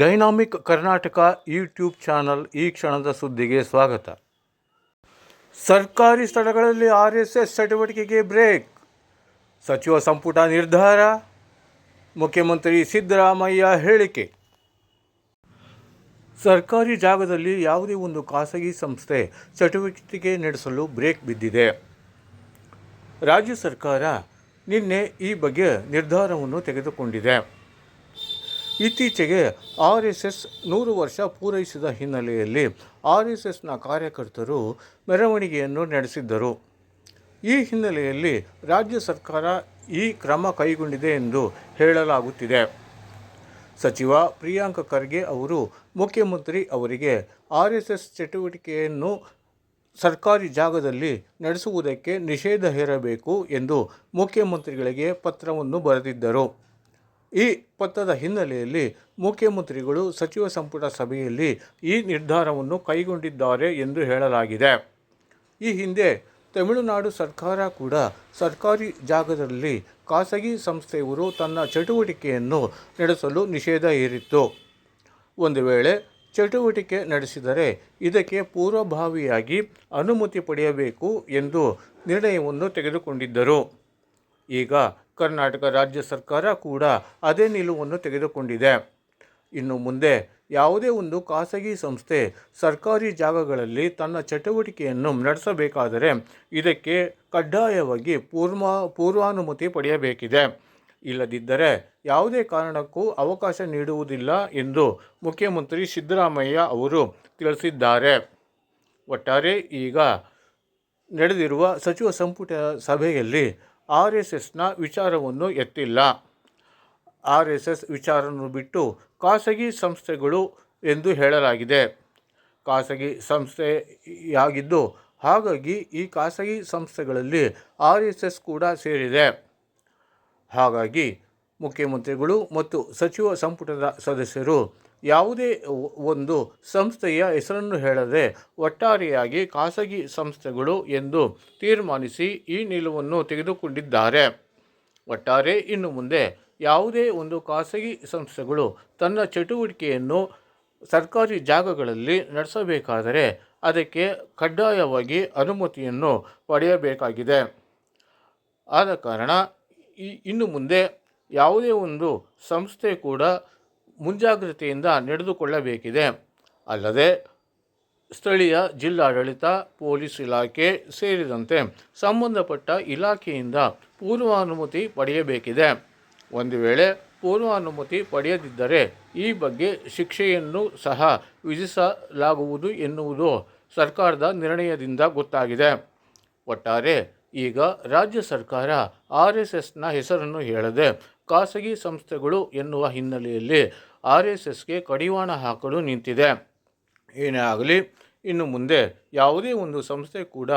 Dynamic Karnataka YouTube channel ಈ ಕ್ಷಣದ ಸುದ್ದಿಗೆ ಸ್ವಾಗತ. ಸರ್ಕಾರಿ ಸ್ಥಳಗಳಲ್ಲಿ ಆರ್ ಎಸ್ ಎಸ್ ಚಟುವಟಿಕೆಗೆ ಬ್ರೇಕ್. ಸಚಿವ ಸಂಪುಟ ನಿರ್ಧಾರ, ಮುಖ್ಯಮಂತ್ರಿ ಸಿದ್ದರಾಮಯ್ಯ ಹೇಳಿಕೆ. ಸರ್ಕಾರಿ ಜಾಗದಲ್ಲಿ ಯಾವುದೇ ಒಂದು ಖಾಸಗಿ ಸಂಸ್ಥೆ ಚಟುವಟಿಕೆ ನಡೆಸಲು ಬ್ರೇಕ್ ಬಿದ್ದಿದೆ. ರಾಜ್ಯ ಸರ್ಕಾರ ನಿನ್ನೆ ಈ ಬಗ್ಗೆ ನಿರ್ಧಾರವನ್ನು ತೆಗೆದುಕೊಂಡಿದೆ. ಇತ್ತೀಚೆಗೆ ಆರ್ ಎಸ್ ಎಸ್ ನೂರು ವರ್ಷ ಪೂರೈಸಿದ ಹಿನ್ನೆಲೆಯಲ್ಲಿ ಆರ್ ಎಸ್ ಎಸ್ನ ಕಾರ್ಯಕರ್ತರು ಮೆರವಣಿಗೆಯನ್ನು ನಡೆಸಿದ್ದರು. ಈ ಹಿನ್ನೆಲೆಯಲ್ಲಿ ರಾಜ್ಯ ಸರ್ಕಾರ ಈ ಕ್ರಮ ಕೈಗೊಂಡಿದೆ ಎಂದು ಹೇಳಲಾಗುತ್ತಿದೆ. ಸಚಿವ ಪ್ರಿಯಾಂಕ ಖರ್ಗೆ ಅವರು ಮುಖ್ಯಮಂತ್ರಿ ಅವರಿಗೆ ಆರ್ ಎಸ್ ಎಸ್ ಚಟುವಟಿಕೆಯನ್ನು ಸರ್ಕಾರಿ ಜಾಗದಲ್ಲಿ ನಡೆಸುವುದಕ್ಕೆ ನಿಷೇಧ ಹೇರಬೇಕು ಎಂದು ಮುಖ್ಯಮಂತ್ರಿಗಳಿಗೆ ಪತ್ರವನ್ನು ಬರೆದಿದ್ದರು. ಈ ಪತ್ರದ ಹಿನ್ನೆಲೆಯಲ್ಲಿ ಮುಖ್ಯಮಂತ್ರಿಗಳು ಸಚಿವ ಸಂಪುಟ ಸಭೆಯಲ್ಲಿ ಈ ನಿರ್ಧಾರವನ್ನು ಕೈಗೊಂಡಿದ್ದಾರೆ ಎಂದು ಹೇಳಲಾಗಿದೆ. ಈ ಹಿಂದೆ ತಮಿಳುನಾಡು ಸರ್ಕಾರ ಕೂಡ ಸರ್ಕಾರಿ ಜಾಗದಲ್ಲಿ ಖಾಸಗಿ ಸಂಸ್ಥೆಯವರು ತನ್ನ ಚಟುವಟಿಕೆಯನ್ನು ನಡೆಸಲು ನಿಷೇಧ ಹೇರಿತ್ತು. ಒಂದು ವೇಳೆ ಚಟುವಟಿಕೆ ನಡೆಸಿದರೆ ಇದಕ್ಕೆ ಪೂರ್ವಭಾವಿಯಾಗಿ ಅನುಮತಿ ಪಡೆಯಬೇಕು ಎಂದು ನಿರ್ಣಯವನ್ನು ತೆಗೆದುಕೊಂಡಿದ್ದರು. ಈಗ ಕರ್ನಾಟಕ ರಾಜ್ಯ ಸರ್ಕಾರ ಕೂಡ ಅದೇ ನಿಲುವನ್ನು ತೆಗೆದುಕೊಂಡಿದೆ. ಇನ್ನು ಮುಂದೆ ಯಾವುದೇ ಒಂದು ಖಾಸಗಿ ಸಂಸ್ಥೆ ಸರ್ಕಾರಿ ಜಾಗಗಳಲ್ಲಿ ತನ್ನ ಚಟುವಟಿಕೆಯನ್ನು ನಡೆಸಬೇಕಾದರೆ ಇದಕ್ಕೆ ಕಡ್ಡಾಯವಾಗಿ ಪೂರ್ವ ಪೂರ್ವಾನುಮತಿ ಪಡೆಯಬೇಕಿದೆ. ಇಲ್ಲದಿದ್ದರೆ ಯಾವುದೇ ಕಾರಣಕ್ಕೂ ಅವಕಾಶ ನೀಡುವುದಿಲ್ಲ ಎಂದು ಮುಖ್ಯಮಂತ್ರಿ ಸಿದ್ದರಾಮಯ್ಯ ಅವರು ತಿಳಿಸಿದ್ದಾರೆ. ಒಟ್ಟಾರೆ ಈಗ ನಡೆದಿರುವ ಸಚಿವ ಸಂಪುಟ ಸಭೆಯಲ್ಲಿ ಆರ್ ಎಸ್ ಎಸ್ನ ವಿಚಾರವನ್ನು ಎತ್ತಿಲ್ಲ. ಆರ್ ಎಸ್ ಎಸ್ ವಿಚಾರವನ್ನು ಬಿಟ್ಟು ಖಾಸಗಿ ಸಂಸ್ಥೆಗಳು ಎಂದು ಹೇಳಲಾಗಿದೆ. ಖಾಸಗಿ ಸಂಸ್ಥೆಯಾಗಿದ್ದು, ಹಾಗಾಗಿ ಈ ಖಾಸಗಿ ಸಂಸ್ಥೆಗಳಲ್ಲಿ ಆರ್ ಎಸ್ ಎಸ್ ಕೂಡ ಸೇರಿದೆ. ಹಾಗಾಗಿ ಮುಖ್ಯಮಂತ್ರಿಗಳು ಮತ್ತು ಸಚಿವ ಸಂಪುಟದ ಸದಸ್ಯರು ಯಾವುದೇ ಒಂದು ಸಂಸ್ಥೆಯ ಹೆಸರನ್ನು ಹೇಳದೆ ಒಟ್ಟಾರೆಯಾಗಿ ಖಾಸಗಿ ಸಂಸ್ಥೆಗಳು ಎಂದು ತೀರ್ಮಾನಿಸಿ ಈ ನಿಲುವನ್ನು ತೆಗೆದುಕೊಂಡಿದ್ದಾರೆ. ಒಟ್ಟಾರೆ ಇನ್ನು ಮುಂದೆ ಯಾವುದೇ ಒಂದು ಖಾಸಗಿ ಸಂಸ್ಥೆಗಳು ತನ್ನ ಚಟುವಟಿಕೆಯನ್ನು ಸರ್ಕಾರಿ ಜಾಗಗಳಲ್ಲಿ ನಡೆಸಬೇಕಾದರೆ ಅದಕ್ಕೆ ಕಡ್ಡಾಯವಾಗಿ ಅನುಮತಿಯನ್ನು ಪಡೆಯಬೇಕಾಗಿದೆ. ಆದ ಕಾರಣ ಇನ್ನು ಮುಂದೆ ಯಾವುದೇ ಒಂದು ಸಂಸ್ಥೆ ಕೂಡ ಮುಂಜಾಗ್ರತೆಯಿಂದ ನಡೆದುಕೊಳ್ಳಬೇಕಿದೆ. ಅಲ್ಲದೆ ಸ್ಥಳೀಯ ಜಿಲ್ಲಾಡಳಿತ, ಪೊಲೀಸ್ ಇಲಾಖೆ ಸೇರಿದಂತೆ ಸಂಬಂಧಪಟ್ಟ ಇಲಾಖೆಯಿಂದ ಪೂರ್ವಾನುಮತಿ ಪಡೆಯಬೇಕಿದೆ. ಒಂದು ವೇಳೆ ಪೂರ್ವಾನುಮತಿ ಪಡೆಯದಿದ್ದರೆ ಈ ಬಗ್ಗೆ ಶಿಕ್ಷೆಯನ್ನು ಸಹ ವಿಧಿಸಲಾಗುವುದು ಎನ್ನುವುದು ಸರ್ಕಾರದ ನಿರ್ಣಯದಿಂದ ಗೊತ್ತಾಗಿದೆ. ಒಟ್ಟಾರೆ ಈಗ ರಾಜ್ಯ ಸರ್ಕಾರ ಆರ್ ಎಸ್ ಎಸ್ನ ಹೆಸರನ್ನು ಹೇಳದೆ ಖಾಸಗಿ ಸಂಸ್ಥೆಗಳು ಎನ್ನುವ ಹಿನ್ನೆಲೆಯಲ್ಲಿ ಆರ್ ಎಸ್ ಎಸ್ಗೆ ಕಡಿವಾಣ ಹಾಕಲು ನಿಂತಿದೆ. ಏನೇ ಆಗಲಿ, ಇನ್ನು ಮುಂದೆ ಯಾವುದೇ ಒಂದು ಸಂಸ್ಥೆ ಕೂಡ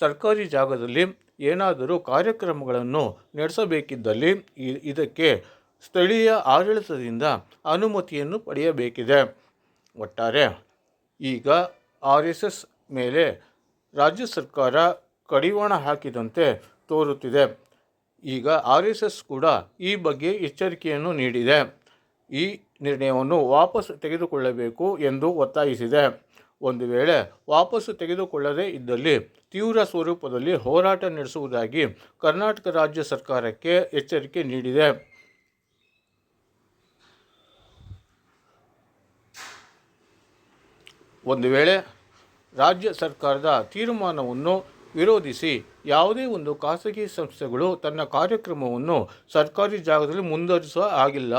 ಸರ್ಕಾರಿ ಜಾಗದಲ್ಲಿ ಏನಾದರೂ ಕಾರ್ಯಕ್ರಮಗಳನ್ನು ನಡೆಸಬೇಕಿದ್ದಲ್ಲಿ ಇದಕ್ಕೆ ಸ್ಥಳೀಯ ಆಡಳಿತದಿಂದ ಅನುಮತಿಯನ್ನು ಪಡೆಯಬೇಕಿದೆ. ಒಟ್ಟಾರೆ ಈಗ ಆರ್ ಎಸ್ ಎಸ್ ಮೇಲೆ ರಾಜ್ಯ ಸರ್ಕಾರ ಕಡಿವಾಣ ಹಾಕಿದಂತೆ ತೋರುತ್ತಿದೆ. ಈಗ ಆರ್ ಎಸ್ ಎಸ್ ಕೂಡ ಈ ಬಗ್ಗೆ ಎಚ್ಚರಿಕೆಯನ್ನು ನೀಡಿದೆ. ಈ ನಿರ್ಣಯವನ್ನು ವಾಪಸ್ ತೆಗೆದುಕೊಳ್ಳಬೇಕು ಎಂದು ಒತ್ತಾಯಿಸಿದೆ. ಒಂದು ವೇಳೆ ವಾಪಸ್ಸು ತೆಗೆದುಕೊಳ್ಳದೇ ಇದ್ದಲ್ಲಿ ತೀವ್ರ ಸ್ವರೂಪದಲ್ಲಿ ಹೋರಾಟ ನಡೆಸುವುದಾಗಿ ಕರ್ನಾಟಕ ರಾಜ್ಯ ಸರ್ಕಾರಕ್ಕೆ ಎಚ್ಚರಿಕೆ ನೀಡಿದೆ. ಒಂದು ವೇಳೆ ರಾಜ್ಯ ಸರ್ಕಾರದ ತೀರ್ಮಾನವನ್ನು ವಿರೋಧಿಸಿ ಯಾವುದೇ ಒಂದು ಖಾಸಗಿ ಸಂಸ್ಥೆಗಳು ತನ್ನ ಕಾರ್ಯಕ್ರಮವನ್ನು ಸರ್ಕಾರಿ ಜಾಗದಲ್ಲಿ ಮುಂದುವರಿಸುವ ಆಗಿಲ್ಲ